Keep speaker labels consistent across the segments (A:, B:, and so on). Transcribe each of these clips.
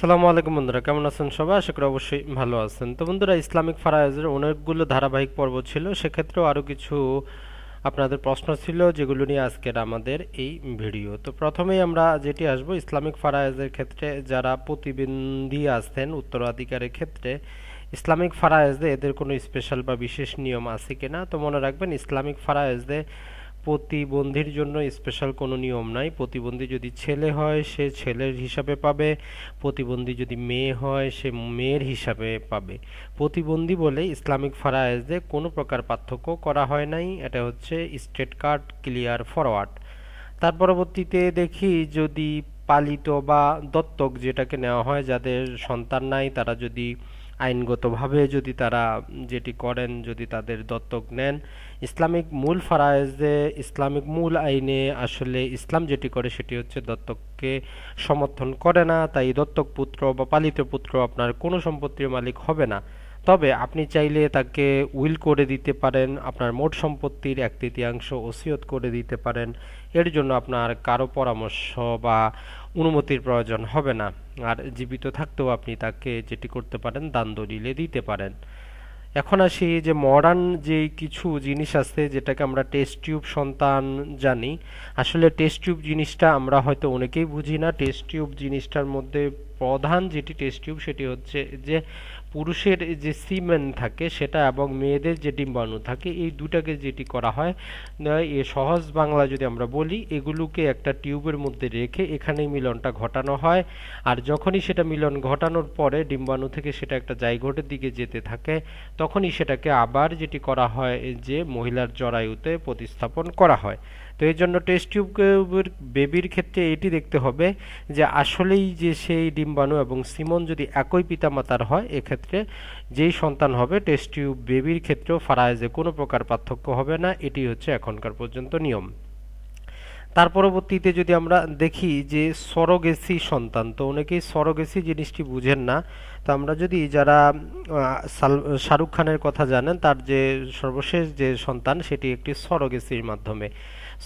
A: আসসালামু আলাইকুম বন্ধুরা, কেমন আছেন সবাই? আশা করি অবশ্যই ভালো আছেন। তো বন্ধুরা, ইসলামিক ফারায়েজের অনেকগুলো ধারাবাহিক পর্ব ছিল, সেক্ষেত্রেও আরও কিছু আপনাদের প্রশ্ন ছিল, যেগুলো নিয়ে আজকের আমাদের এই ভিডিও। তো প্রথমেই আমরা যেটি আসব, ইসলামিক ফারায়েজের ক্ষেত্রে যারা প্রতিবন্ধী আছেন উত্তরাধিকারের ক্ষেত্রে, ইসলামিক ফারায়েজে এদের কোনো স্পেশাল বা বিশেষ নিয়ম আছে কিনা? তো মনে রাখবেন, ইসলামিক ফারায়েজে প্রতিবন্ধীর জন্য স্পেশাল কোনো নিয়ম নাই। প্রতিবন্ধী যদি ছেলে হয়, সে ছেলের হিসাবে পাবে। প্রতিবন্ধী যদি মেয়ে হয়, সে মেয়ের হিসাবে পাবে। প্রতিবন্ধী বলে ইসলামিক ফারায়েজে কোনো প্রকার পার্থক্য করা হয় নাই। এটা হচ্ছে স্টেট কার্ড ক্লিয়ার ফরওয়ার্ড তার পরবর্তীতে দেখি যদি পালিত বা দত্তক যেটাকে নেওয়া হয়, যাদের সন্তান নাই, তারা যদি আইনগতভাবে যদি তারা যেটি করেন, যদি তাদের দত্তক নেন। ইসলামিক মূল ফারায়েজে, ইসলামিক মূল আইনে আসলে ইসলাম যেটি করে, সেটি হচ্ছে দত্তককে সমর্থন করে না। তাই দত্তক পুত্র বা পালিত পুত্র আপনার কোনো সম্পত্তির মালিক হবে না। তবে আপনি চাইলে তাকে উইল করে দিতে পারেন, আপনার মোট সম্পত্তির এক তৃতীয়াংশ ওসিয়ত করে দিতে পারেন। এর জন্য আপনার কারও পরামর্শ বা অনুমতির প্রয়োজন হবে না। আর জীবিত থাকতেও আপনি তাকে যেটি করতে পারেন, দান দলিলে দিতে পারেন। এখন আসি যে মডার্ন যে কিছু জিনিস আছে, যেটাকে আমরা টেস্ট টিউব সন্তান জানি। আসলে টেস্ট টিউব জিনিসটা আমরা হয়তো অনেকেই বুঝি না। টেস্ট টিউব জিনিসটার মধ্যে প্রধান যেটি টেস্ট টিউব সেটি হচ্ছে যে পুরুষের যে সিমেন থাকে সেটা এবং মেয়েদের যে ডিম্বাণু থাকে, এই দুটাকে যেটি করা হয় এ সহজ বাংলা যদি আমরা বলি, এগুলোকে একটা টিউবের মধ্যে রেখে এখানেই মিলনটা ঘটানো হয়। আর যখনই সেটা মিলন ঘটানোর পরে ডিম্বাণু থেকে সেটা একটা জায়গোটের দিকে যেতে থাকে, তখনই সেটাকে আবার যেটি করা হয় যে মহিলার জরায়ুতে প্রতিস্থাপন করা হয়। তো এই জন্য টেস্ট টিউবের বেবির ক্ষেত্রে এটি দেখতে হবে যে আসলেই যে সেই ডিম্বাণু এবং সিমন যদি একই পিতামাতার হয়, এক্ষেত্রে যেই সন্তান হবে টেস্ট টিউব বেবির ক্ষেত্রেও ফারায়েজে কোনো প্রকার পার্থক্য হবে না। এটি হচ্ছে এখনকার পর্যন্ত নিয়ম। তার পরবর্তীতে যদি আমরা দেখি যে সরগেসি সন্তান, তো অনেকেই সরগেসি জিনিসটি বুঝেন না। তো আমরা যদি যারা শাহরুখ খানের কথা জানেন, তার যে সর্বশেষ যে সন্তান, সেটি একটি সরগেসির মাধ্যমে।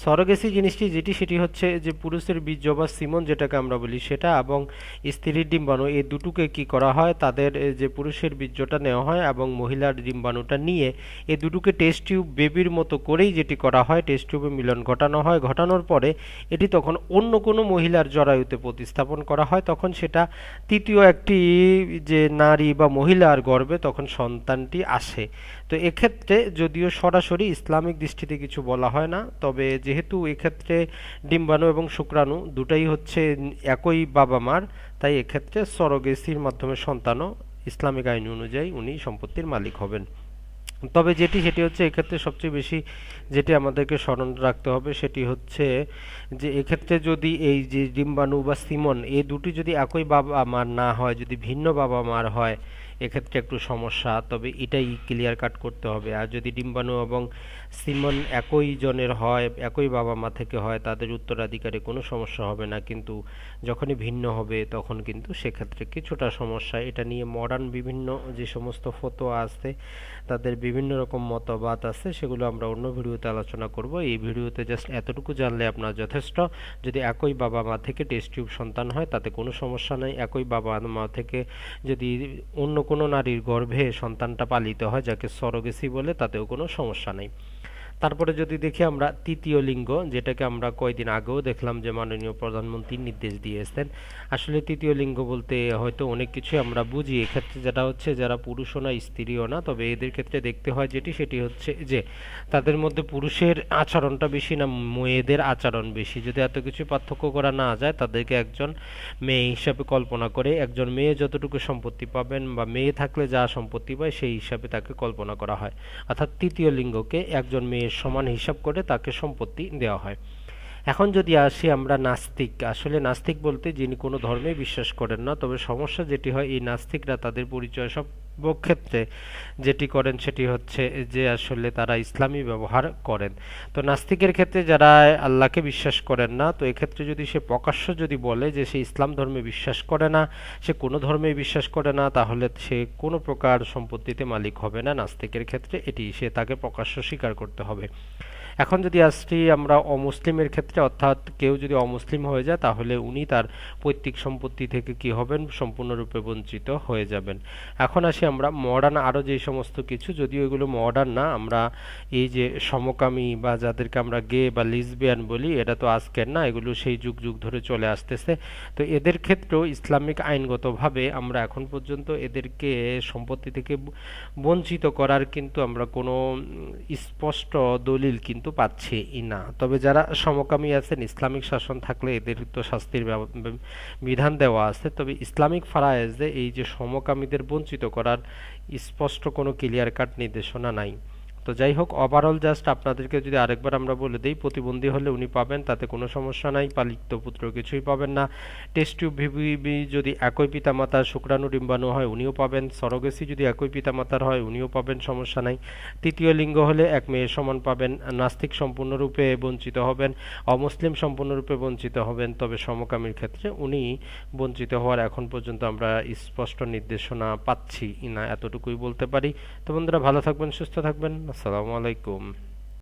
A: সরগেসি জিনিসটি যেটি, সেটি হচ্ছে যে পুরুষের বীর্য বা সিমন যেটাকে আমরা বলি সেটা এবং স্ত্রীর ডিম্বাণু, এই দুটোকে কি করা হয়? তাদের যে পুরুষের বীর্যটা নেওয়া হয় এবং মহিলার ডিম্বাণুটা নিয়ে এই দুটোকে টেস্ট টিউব বেবির মতো করেই যেটি করা হয়, টেস্ট টিউবে মিলন ঘটানো হয়। ঘটানোর পরে এটি তখন অন্য কোনো মহিলার জরায়ুতে প্রতিস্থাপন করা হয়। তখন সেটা তৃতীয় একটি, যে নারী বা মহিলার গর্ভে তখন সন্তানটি আসে। তো এক্ষেত্রে যদিও সরাসরি ইসলামিক দৃষ্টিতে কিছু বলা হয় না, তবে যেহেতু এক্ষেত্রে ডিম্বাণু এবং শুক্রাণু দুটাই হচ্ছে একই বাবা মার, তাই এক্ষেত্রে সরগেসির মাধ্যমে সন্তানও ইসলামিক আইন অনুযায়ী উনি সম্পত্তির মালিক হবেন। তবে যেটি, সেটি হচ্ছে এক্ষেত্রে সবচেয়ে বেশি যেটি আমাদেরকে স্মরণ রাখতে হবে, সেটি হচ্ছে যে এক্ষেত্রে যদি এই যে ডিম্বাণু বা সিমন এই দুটি যদি একই বাবা মার না হয়, যদি ভিন্ন বাবা মার হয় এক্ষেত্রে একটু সমস্যা, তবে এটাই ক্লিয়ার কাট করতে হবে। আর যদি ডিম্বাণু এবং সিমন একই জনের হয়, একই বাবা মা থেকে হয়, তাদের উত্তরাধিকারে কোনো সমস্যা হবে না, কিন্তু যখনই ভিন্ন হবে, তখন কিন্তু সেক্ষেত্রে কিছুটা সমস্যা। এটা নিয়ে মডার্ন বিভিন্ন যে সমস্ত ফটো আছে তাদের বিভিন্ন রকম মতবাদ আছে, সেগুলো আমরা অন্য ভিডিওতে আলোচনা করব। এই ভিডিওতে জাস্ট এতটুকু জানলে আপনার যথেষ্ট। যদি একই বাবা মা থেকে টেস্ট টিউব সন্তান হয়, তাতে কোনো সমস্যা নেই। একই বাবা মা থেকে যদি অন্য কোনো নারীর গর্ভে সন্তানটা পালিত হয় যাকে সরগেসি বলে তাতেও কোনো সমস্যা নেই। তারপরে যদি দেখি আমরা তৃতীয় লিঙ্গ, যেটাকে আমরা কয়দিন আগেও দেখলাম যে মাননীয় প্রধানমন্ত্রী নির্দেশ দিয়েছেন। আসলে তৃতীয় লিঙ্গ বলতে হয়তো অনেক কিছু আমরা বুঝি। এক্ষেত্রে যেটা হচ্ছে, যারা পুরুষও না, স্ত্রীও না, তবে এদের ক্ষেত্রে দেখতে হয় যেটি, সেটি হচ্ছে যে তাদের মধ্যে পুরুষের আচরণটা বেশি না, মেয়েদের আচরণ বেশি। যদি এত কিছু পার্থক্য করা না যায়, তাদেরকে একজন মেয়ে হিসাবে কল্পনা করে, একজন মেয়ে যতটুকু সম্পত্তি পাবেন বা মেয়ে থাকলে যা সম্পত্তি পায়, সেই হিসাবে তাকে কল্পনা করা হয়। অর্থাৎ তৃতীয় লিঙ্গকে একজন মেয়ে সমান হিসাব করে তাকে সম্পত্তি দেওয়া হয়। এখন যদি আসি আমরা নাস্তিক, আসলে নাস্তিক বলতে যিনি কোনো ধর্মে বিশ্বাস করেন না, তবে সমস্যা যেটি হয় এই নাস্তিকরা তাদের পরিচয় সব ক্ষেত্রে যেটি করেন সেটি হচ্ছে যে আসলে তারা ইসলামী ব্যবহার করেন। তো নাস্তিকের ক্ষেত্রে যারা আল্লাহকে বিশ্বাস করেন না, তো এক্ষেত্রে যদি সে প্রকাশ্য যদি বলে যে সে ইসলাম ধর্মে বিশ্বাস করে না, সে কোনো ধর্মে বিশ্বাস করে না, তাহলে সে কোনো প্রকার সম্পত্তিতে মালিক হবে না। নাস্তিকের ক্ষেত্রে এটি সে তাকে প্রকাশ্য স্বীকার করতে হবে। এখন যদি আসছি আমরা অমুসলিমের ক্ষেত্রে, অর্থাৎ কেউ যদি অমুসলিম হয়ে যায়, তাহলে উনি তার পৈতৃক সম্পত্তি থেকে কি হবেন? সম্পূর্ণরূপে বঞ্চিত হয়ে যাবেন। এখন আসি আমরা মডার্ন আরও যে সমস্ত কিছু, যদিও এগুলো মডার্ন না, আমরা এই যে সমকামী বা যাদেরকে আমরা গে বা লিসবিয়ান বলি, এটা তো আজকের না, এগুলো সেই যুগ যুগ ধরে চলে আসতেছে। তো এদের ক্ষেত্রেও ইসলামিক আইনগতভাবে আমরা এখন পর্যন্ত এদেরকে সম্পত্তি থেকে বঞ্চিত করার কিন্তু আমরা কোনো স্পষ্ট দলিল কিন্তু পাচ্ছি না। তবে যারা সমকামী আছেন, ইসলামিক শাসন থাকলে এদের তো শাস্তির বিধান দেওয়া আছে। তবে ইসলামিক ফারায়েজে এই যে সমকামীদের বঞ্চিত করার স্পষ্ট কোনো ক্লিয়ার কাট নির্দেশনা নাই। তো যাই হোক ওভারঅল জাস্ট আপনাদেরকে যদি আরেকবার আমরা বলে দিই, প্রতিবন্ধী হলে উনি পাবেন, তাতে কোনো সমস্যা নাই, পালিত পুত্র কিছুই পাবেন না। টেস্ট টিউব ভিভিবি যদি একই পিতামাতার শুক্রাণু ডিম্বাণু হয়, উনিও পাবেন। সরগেসি যদি একই পিতামাতার হয়, উনিও পাবেন, সমস্যা নাই। তৃতীয় লিঙ্গ হলে এক মেয়ের সমান পাবেন, নাস্তিক সম্পূর্ণরূপে বঞ্চিত হবেন, অমুসলিম সম্পূর্ণরূপে বঞ্চিত হবেন, তবে সমকামীর ক্ষেত্রে উনি বঞ্চিত হওয়ার এখন পর্যন্ত আমরা স্পষ্ট নির্দেশনা পাচ্ছি না এতটুকুই বলতে পারি। তো বন্ধুরা, ভালো থাকবেন, সুস্থ থাকবেন। আসসালামু আলাইকুম।